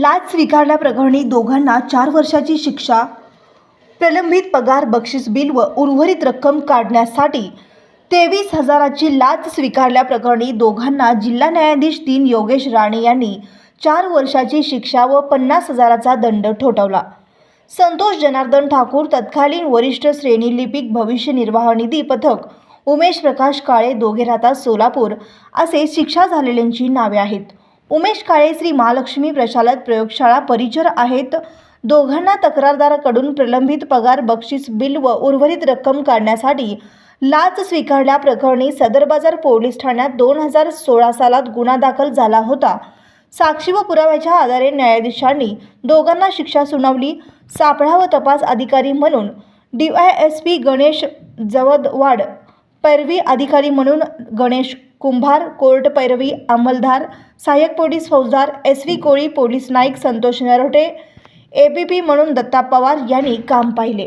लाच स्वीकारल्याप्रकरणी दोघांना चार वर्षाची शिक्षा प्रलंबित पगार बक्षीस बिल व उर्वरित रक्कम काढण्यासाठी तेवीस हजाराची लाच स्वीकारल्याप्रकरणी दोघांना जिल्हा न्यायाधीश तीन योगेश राणे यांनी चार वर्षाची शिक्षा व पन्नास हजाराचा दंड ठोठावला. संतोष जनार्दन ठाकूर तत्कालीन वरिष्ठ श्रेणी लिपिक भविष्य निर्वाह निधी पथक उमेश प्रकाश काळे दोघे राहतात सोलापूर असे शिक्षा झालेल्यांची नावे आहेत. उमेश काळे श्री महालक्ष्मी प्रशालत प्रयोगशाळा परिचर आहेत. दोघांना तक्रारदाराकडून प्रलंबित पगार बक्षीस बिल व उर्वरित रक्कम काढण्यासाठी लाच स्वीकारल्याप्रकरणी सदर बाजार पोलीस ठाण्यात दोन हजार सोळा सालात गुन्हा दाखल झाला होता. साक्षी व पुराव्याच्या आधारे न्यायाधीशांनी दोघांना शिक्षा सुनावली. सापळा व तपास अधिकारी म्हणून D Y S P Ganesh Jawadwad पैरवी अधिकारी म्हणून गणेश कुंभार कोर्ट पैरवी अंमलदार सहाय्यक पोलीस फौजदार S V Koli police Naik Santosh Narote A B P म्हणून दत्ता पवार यांनी काम पाहिले.